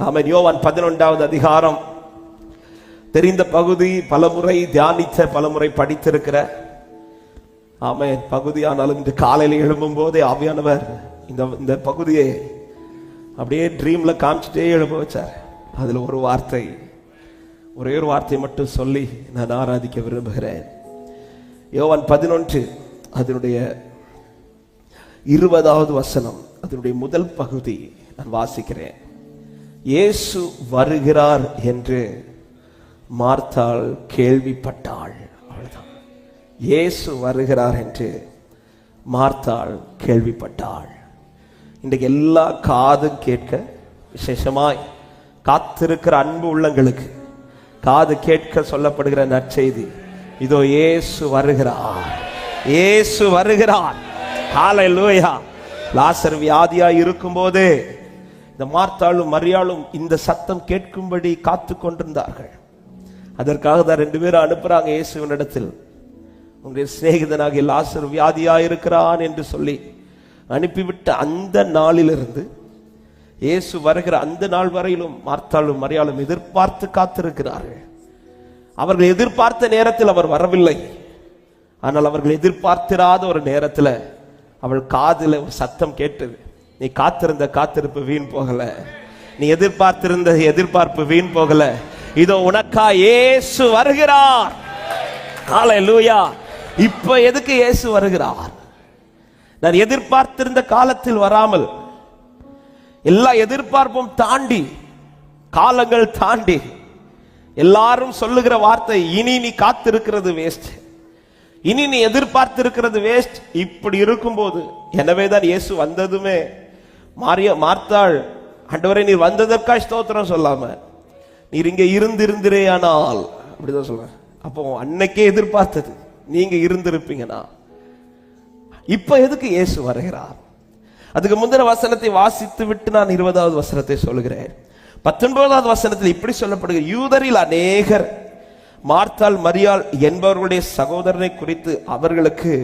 ஆமன். யோவான் பதினொன்றாவது அதிகாரம். தெரிந்த பகுதி பலமுறை தியானித்த பலமுறை படித்திருக்கிற. ஆமென். பகுதியானாலும் இன்று காலையில் எழும்பும் போதே ஆவியானவர் இந்த இந்த பகுதியை அப்படியே ட்ரீம்ல காமிச்சிட்டே எழுப்ப வச்சார். அதுல ஒரு வார்த்தை ஒரே ஒரு வார்த்தை மட்டும் சொல்லி நான் ஆராதிக்க விரும்புகிறேன். யோவான் பதினொன்று அதனுடைய இருபதாவது வசனம் அதனுடைய முதல் பகுதி நான் வாசிக்கிறேன். இயேசு வருகிறார் என்று மார்த்தாள் கேள்விப்பட்டாள். அவ்வளவுதான். இயேசு வருகிறார் என்று மார்த்தாள் கேள்விப்பட்டாள். இன்றைக்கு எல்லா காதும் கேட்க விசேஷமாய் காத்திருக்கிற அன்பு உள்ளங்களுக்கு காது கேட்க சொல்லப்படுகிற நற்செய்தி இதோ இயேசு வருகிறார். இயேசு வருகிறார். ஹalleluya. லாசர் வியாதியா இருக்கும்போது இந்த மார்த்தாளும் மரியாளும் இந்த சத்தம் கேட்கும்படி காத்து கொண்டிருந்தார்கள். அதற்காக தான் ரெண்டு பேரும் அனுப்புறாங்க இயேசுவினிடத்தில். உங்களுடைய சிநேகிதனாகிய லாசர் வியாதியாக இருக்கிறான் என்று சொல்லி அனுப்பிவிட்ட அந்த நாளிலிருந்து இயேசு வருகிற அந்த நாள் வரையிலும் மார்த்தாளும் மரியாளும் எதிர்பார்த்து காத்திருக்கிறார்கள். அவர்கள் எதிர்பார்த்த நேரத்தில் அவர் வரவில்லை. ஆனால் அவர்கள் எதிர்பார்த்திராத ஒரு நேரத்தில் அவள் காதில் ஒரு சத்தம் கேட்டது. நீ காத்திருந்த காத்திருப்பு வீண் போகல. நீ எதிர்பார்த்திருந்த எதிர்பார்ப்பு வீண் போகல. இதோ உனக்கா இயேசு வருகிறார். ஹalleluya. இப்ப எதுக்கு இயேசு வருகிறார்? நான் எதிர்பார்த்திருந்த காலத்தில் வராமல் எல்லா எதிர்பார்ப்பும் தாண்டி காலங்கள் தாண்டி எல்லாரும் சொல்லுகிற வார்த்தை இனி நீ காத்திருக்கிறது வேஸ்ட் இனி நீ எதிர்பார்த்திருக்கிறது வேஸ்ட் இப்படி இருக்கும்போது எனவே தான் இயேசு வந்ததுமே மாறிய மார்த்தாள் ஆண்டவரே நீர் வந்ததற்காய் ஸ்தோத்திரம் சொல்லாம நீர் இங்க இருந்திருந்திரேயானால் அப்படிதான் சொல்லுவேன் அப்போ அன்னைக்கே எதிர்பார்த்தது நீங்க இருந்திருப்பீங்கன்னா இப்ப எதுக்கு இயேசு வருகிறார்? அதுக்கு முந்தின வசனத்தை வாசித்து விட்டு நான் இருபதாவது வசனத்தை சொல்கிறேன் பத்தொன்பதாவது வசனத்தில் இப்படி சொல்லப்படுகிற யூதரில் அநேகர் மார்த்தாள் மரியாள் என்பவர்களுடைய சகோதரனை குறித்து அவர்களுக்கு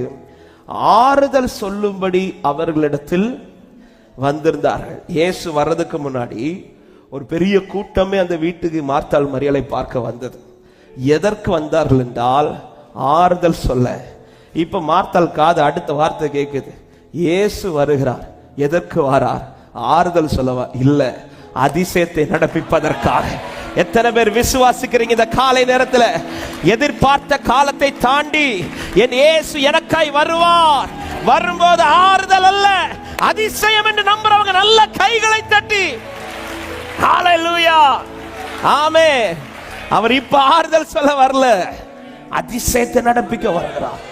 ஆறுதல் சொல்லும்படி அவர்களிடத்தில் வந்திருந்தார்கள். இயேசு வர்றதுக்கு முன்னாடி ஒரு பெரிய கூட்டமே அந்த வீட்டுக்கு மார்த்தாள் மரியாதை பார்க்க வந்தது. எதற்கு வந்தார்கள் என்றால் ஆறுதல் சொல்ல. இப்ப மார்த்தாள் காது அடுத்த வார்த்தை கேட்குது இயேசு வருகிறார். எதற்கு வாரார்? ஆறுதல் சொல்லவா? இல்ல. அதிசயத்தை நடப்பிப்பதற்காக. எத்தனை பேர் விசுவாசிக்கிறீங்க இந்த காலை நேரத்தில்? எதிர்பார்த்த காலத்தை தாண்டி என் இயேசு எனக்காய் வருவார். வரும்போது ஆறுதல் அல்ல. அதிசயம் என்று நம்புறவங்க நல்ல கைகளை தட்டி. ஹalleluya ஆமே அவர் இப்ப ஆறுதல் சொல்ல வரல. அதிசயத்தை நடப்பிக்க வருகிறார்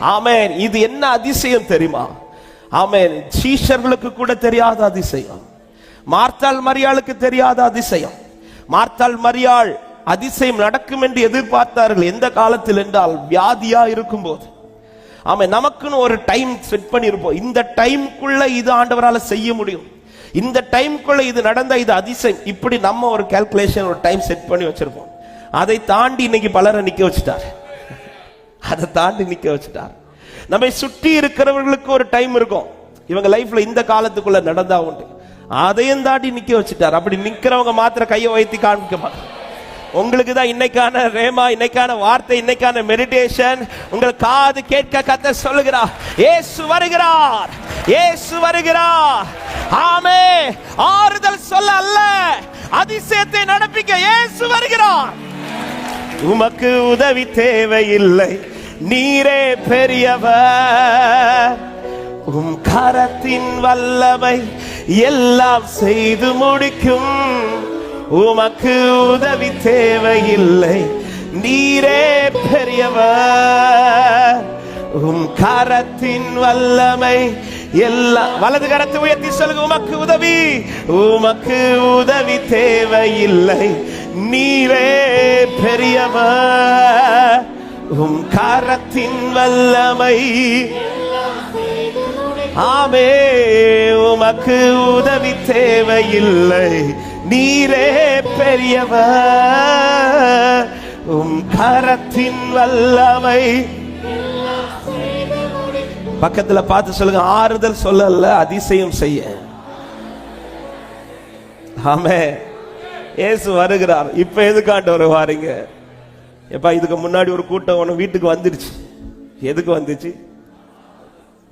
ஆமேன் இது என்ன அதிசயம் தெரியுமா? ஆமென் சீஷர்களுக்கு கூட தெரியாத அதிசயம். மார்த்தாள் மரியாளுக்கு தெரியாத அதிசயம். மார்த்தாள் மரியாள் அதிசயம் நடக்கும் என்று எதிர்பார்த்தார்கள். எந்த காலத்தில் என்றால் வியாதியா இருக்கும் போது ஆமா நமக்குன்னு ஒரு டைம் செட் பண்ணியிருப்போம் இந்த டைம்குள்ள இது ஆண்டவரால செய்ய முடியும். இந்த டைம்குள்ள இது நடந்த இது அதிசயம். இப்படி நம்ம ஒரு கால்குலேஷன் ஒரு டைம் செட் பண்ணி வச்சிருப்போம். அதை தாண்டி இன்னைக்கு பலரை நிக்க வச்சுட்டார். அதை தாண்டி நிக்க வச்சுட்டார். நம்மை சுற்றி இருக்கிறவர்களுக்கு ஒரு டைம் இருக்கும். இவங்க லைஃப்ல இந்த காலத்துக்குள்ள நடந்தா உண்டு. அதையும் தாண்டி நிக்க வச்சுட்டார். அப்படி நிக்கிறவங்க மாத்திர கையை வைத்து காண்பிக்க மாட்டாங்க உங்களுக்கு தான் இன்னைக்கான ரேமா இன்னைக்கான வார்த்தை இன்னைக்கான மெடிடேஷன் உங்கள் காது கேட்க கத்த சொல்லுகிறார். ஏசு வருகிறார். ஏசு வருகிறார். ஆமே. ஆறுதல் சொல்ல அல்ல. அதிசயத்தை நடப்பிக்க ஏசு வருகிறார். உமக்கு உதவி தேவையில்லை. நீரே பெரியவர். உம் கரத்தின் வல்லமை எல்லாம் செய்து முடிக்கும். உமக்கு உதவி தேவையில்லை. நீரே பெரியவர். உம் கரத்தின் வல்லமை எல்லாம் வலது கரத்தை உயர்த்தி சொல்லுங்க உமக்கு உதவி. உமக்கு உதவி தேவையில்லை. நீரே பெரியவர். உம் கரத்தின் வல்லமை ஆமே உமக்கு உதவி தேவையில்லை. நீரே பெரியவர். உம் கரத்தின் வல்லமை. பக்கத்துல பார்த்து சொல்லுங்க ஆறுதல் சொல்லல அதிசயம் செய்ய. ஆமே. ஏசு வருகிறார். இப்ப எதுக்காண்ட வருவாருங்க எப்பா இதுக்கு முன்னாடி ஒரு கூட்டம் ஒன்று வீட்டுக்கு வந்துருச்சு. எதுக்கு வந்துச்சு?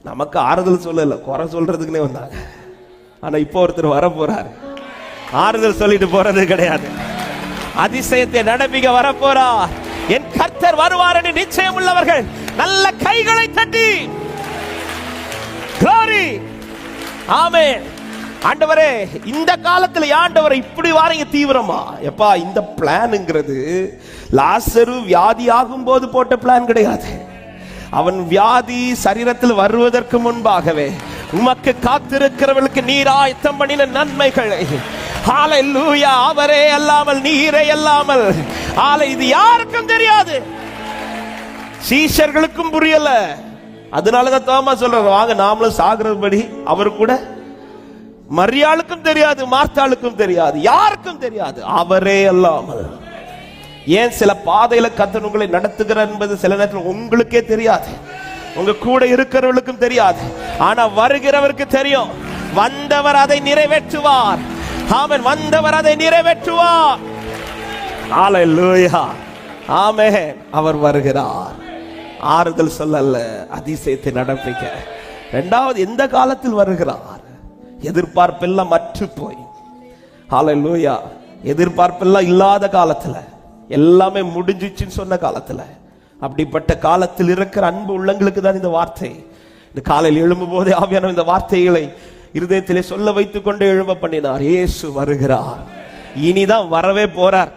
நமக்கு ஆறுதல் சொல்லல. குறை சொல்றதுக்குன்னே வந்தாங்க. ஆனா இப்போ ஒருத்தர் வர போறாரு ஆறுதல் சொல்லிட்டு போறது கிடையாது. அதிசயத்தை நடப்பிக்க வரப்போறா. என் கர்த்தர் வருவார் என்று நிச்சயம் உள்ளவர்கள் நல்ல கைகளை தட்டி. ஆமே ஆண்டவரே இந்த காலத்துல ஆண்டவரை இப்படி வாரீங்க தீவிரமா? எப்பா இந்த பிளான்ங்கிறது லாசரு வியாதி ஆகும் போது போட்ட பிளான் கிடையாது. அவன் வியாதி சரீரத்தில் வருவதற்கு முன்பாகவே உமக்கு காத்திருக்கிறவர்களுக்கு நீர் ஆயத்தம் பண்ணின நன்மைகளை ஹalleluya அவரே அல்லாமல் நீரே அல்லாமல். ஆலை இது யாருக்கும் தெரியாது. சீஷர்களுக்கும் புரியல. அதனாலதான் தோமா சொல்றாரு வாங்க நாமளும் சாகிறபடி அவர் கூட. மரியாளுக்கும் தெரியாது மார்த்தாளுக்கும் தெரியாது யாருக்கும் தெரியாது. அவரே அல்லாமல். ஏன் சில பாதையில கத்தன் உங்களை நடத்துகிறார் என்பது சில நேரத்தில் உங்களுக்கே தெரியாது. உங்க கூட இருக்கிறவர்களுக்கும் தெரியாது. ஆனா வருகிறவருக்கு தெரியும். வந்தவர் அதை நிறைவேற்றுவார். அவன் வந்தவர் அதை நிறைவேற்றுவார் ஆமே அவர் வருகிறார். ஆறுதல் சொல்லல்ல அதிசயத்தை நடப்பிக்க. இரண்டாவது எந்த காலத்தில் வருகிறார்? எதிர்பார்ப்பெல்லாம் மற்று போய் ஹalleluya. எதிர்பார்ப்பெல்லாம் இல்லாத காலத்துல. எல்லாமே முடிஞ்சிச்சுன்னு சொன்ன காலத்துல. அப்படிப்பட்ட காலத்தில் இருக்கிற அன்பு உள்ளங்களுக்கு தான் இந்த வார்த்தை. இந்த காலையில் எழும்பும் போதே ஆவியான இந்த வார்த்தைகளை இருதயத்திலே சொல்ல வைத்துக் கொண்டு எழும்ப பண்ணினார் இயேசு வருகிறார். இனிதான் வரவே போறார்.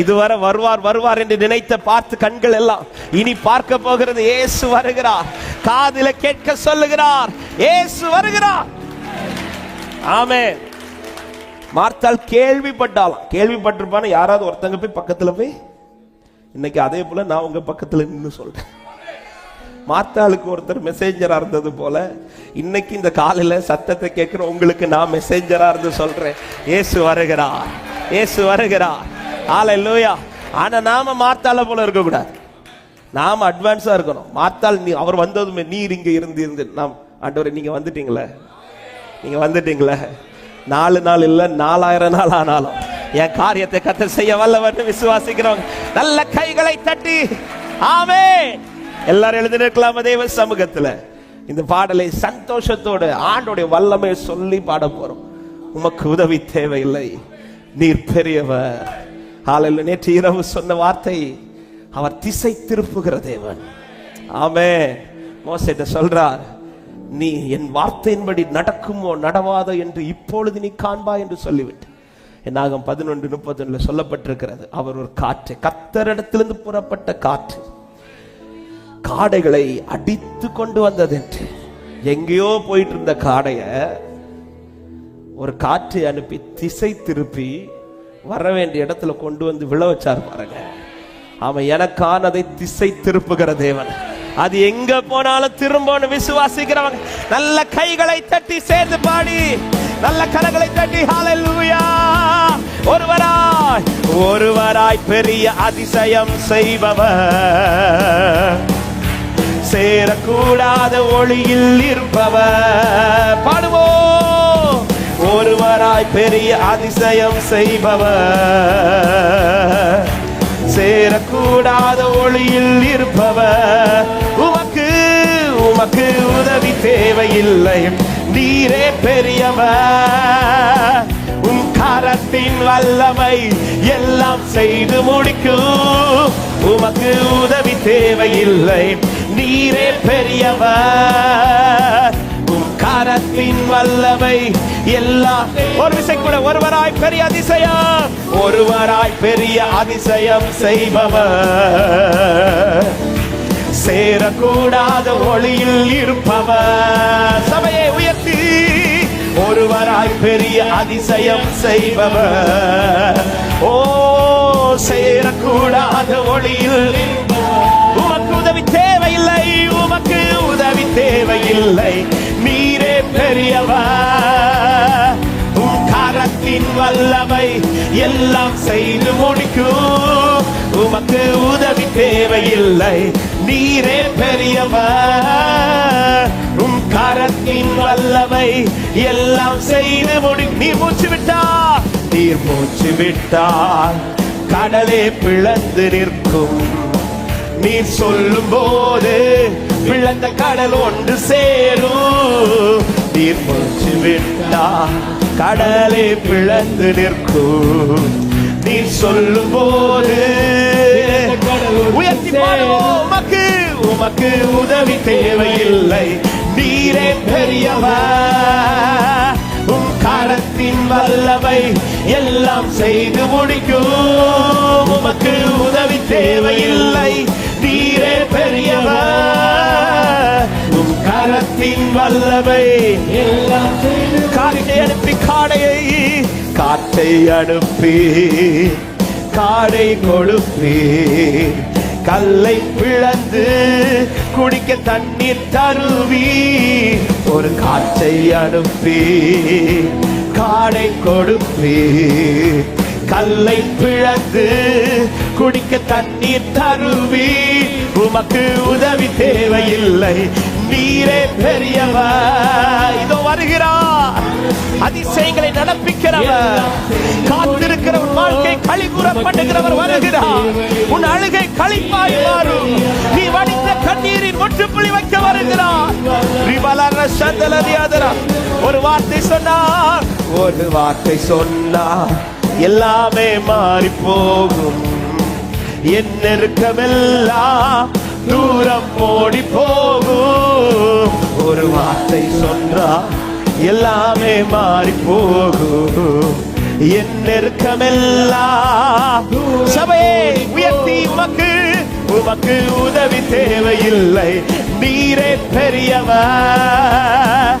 இதுவரை வருவார் வருவார் என்று நினைத்த பார்த்து கண்கள் எல்லாம் இனி பார்க்க போகிறது. இயேசு வருகிறார். காதில கேட்க சொல்லுகிறார். இயேசு வருகிறார். ஆமே மார்த்தால் கேள்விப்பட்டாலாம். கேள்விப்பட்டிருப்பான? யாராவது ஒருத்தங்க போய் பக்கத்துல போய் இன்னைக்கு அதே போல நான் உங்க பக்கத்துல நின்னு சொல்றேன். மார்த்தாளுக்கு ஒருத்தர் மெசேஞ்சராக இருந்தது போல இன்னைக்கு இந்த காலையில் சத்தத்தை கேட்குற உங்களுக்கு நான் மெசேஞ்சராக இருந்து சொல்கிறேன் ஏசு வருகிறார். ஏசு வருகிறார். ஹalleluya ஆனால் நாம் மார்த்தாள போல இருக்கக்கூடாது. நாம் அட்வான்ஸாக இருக்கணும். மாத்தாள் நீ அவர் வந்ததுமே நீர் இங்கே இருந்து இருந்து நாம் ஆண்டவரை நீங்கள் வந்துட்டீங்களே? நீங்கள் வந்துட்டீங்களே? நாலு நாள் இல்லை நாலாயிரம் நாள் ஆனாலும் என் காரியத்தை கத்த செய்ய வல்லவர்னு விசுவாசிக்கிறவங்க நல்ல கைகளை தட்டி. ஆமே எல்லாரும் எழுதி நிற்கலாம தேவ சமூகத்துல? இந்த பாடலை சந்தோஷத்தோட ஆண்டோடைய வல்லமை சொல்லி பாட போறோம். உமக்கு உதவி தேவையில்லை. நீர் பெரியவர். ஹalleluya. நேற்று இரவு சொன்ன வார்த்தை அவர் திசை திருப்புகிற தேவன். ஆமே மோசிட்ட சொல்றார் நீ என் வார்த்தையின்படி நடக்குமோ நடவாதோ என்று இப்பொழுது நீ காண்பா என்று சொல்லிவிட்டு. என்னாகும் பதினொன்று முப்பத்தொன்னுல சொல்லப்பட்டிருக்கிறது அவர் ஒரு காற்று. கத்தரிடத்திலிருந்து புறப்பட்ட காற்று. காடைகளை அடித்து கொண்டு வந்தது என்று எங்கேயோ போயிட்டு இருந்த காடைய ஒரு காற்றை அனுப்பி திசை திருப்பி வர வேண்டிய இடத்துல கொண்டு வந்து விழ வச்சார் பாருங்க. அவன் எனக்கானதை திசை திருப்புகிற தேவன். அது எங்க போனாலும் திரும்பன்னு விசுவாசிக்கிறவங்க. நல்ல கைகளை தட்டி சேர்ந்து பாடி நல்ல கரங்களை தட்டி ஹalleluya ஒருவராய் ஒருவராய் பெரிய அதிசயம் செய்பவர். சேரக்கூடாத ஒளியில் இருப்பவர். பாடுவோம். ஒருவராய் பெரிய அதிசயம் செய்பவர். சேரக்கூடாத ஒளியில் இருப்பவர். உமக்கு உமக்கு உதவி தேவையில்லை. நீரே பெரியவர். உம் கரத்தின் வல்லமை எல்லாம் செய்து முடிக்கும். உமக்கு உதவி தேவையில்லை. நீரே பெரியவர். கரத்தின் வல்லமை எல்லாம் ஒரு விசை கூட ஒருவராய் பெரிய அதிசயம் ஒருவராய் பெரிய அதிசயம் செய்பவர். சேரக்கூடாத ஒளியில் இருப்பவர். சபையை உயர்த்தி ஒருவராய் பெரிய அதிசயம் செய்பவர். ஓ சேரக்கூடாத ஒளியில் எனக்கு உதவி தேவையில்லை. நீரே பெரியவா. உன் கரத்தின் வல்லமை எல்லாம் செய்து முடிக்கும் உமக்கு உதவி தேவையில்லை. நீரே பெரியவா. உன் கரத்தின் வல்லமை எல்லாம் செய்து முடி நீ மூச்சு விட்டா? நீர் மூச்சு விட்டால் கடலே பிளந்து நிற்கும். நீர் சொல்லும் போது பிளந்த கடல் ஒன்று சேரும். நீர் மூச்சு விட்டால் கடலே பிளந்து நிற்கும். நீர் சொல்லும் போது உயர்த்தி உமக்கு உமக்கு உதவி தேவையில்லை. நீரே பெரியவர் உம் கரத்தின் வல்லமை எல்லாம் செய்து முடிக்கும். உமக்கு உதவி தேவையில்லை. நீரே பெரியவர். உம் கரத்தின் வல்லமை எல்லாம் காட்டை அனுப்பி காடையை காட்டை அனுப்பி காடை கொழுப்பி கல்லை பிளந்து குடிக்க தண்ணீர் தருவி ஒரு காற்றை அனுப்பி காடை கொடுப்பி. கல்லை பிழந்து குடிக்க தண்ணீர் தருவி உமக்கு உதவி தேவையில்லை. நீரே பெரியவா. இதோ வருகிறார். அதிசயங்களை நடப்பிக்கிறவர். காத்திருக்கிற உன் வாழ்க்கை களி கூறப்படுகிறவர் வருகிறார். உன் அழுகை களிப்பாய் மாறும். நீ வடித்த கண்ணீரின் முற்றுப்புள்ளி வைக்க வருகிறார். ஒரு வார்த்தை சொன்னார். ஒரு வார்த்தை சொன்னார். எல்லாமே மாறி போகும். என் நெருக்கமெல்லாம் தூரம் ஓடி போகும். ஒரு வார்த்தை சொன்னா எல்லாமே மாறி போகும். என் நெருக்கமெல்லாம் சபையே உயர்த்தி உமக்கு உமக்கு உதவி தேவையில்லை. நீரே பெரியவர்.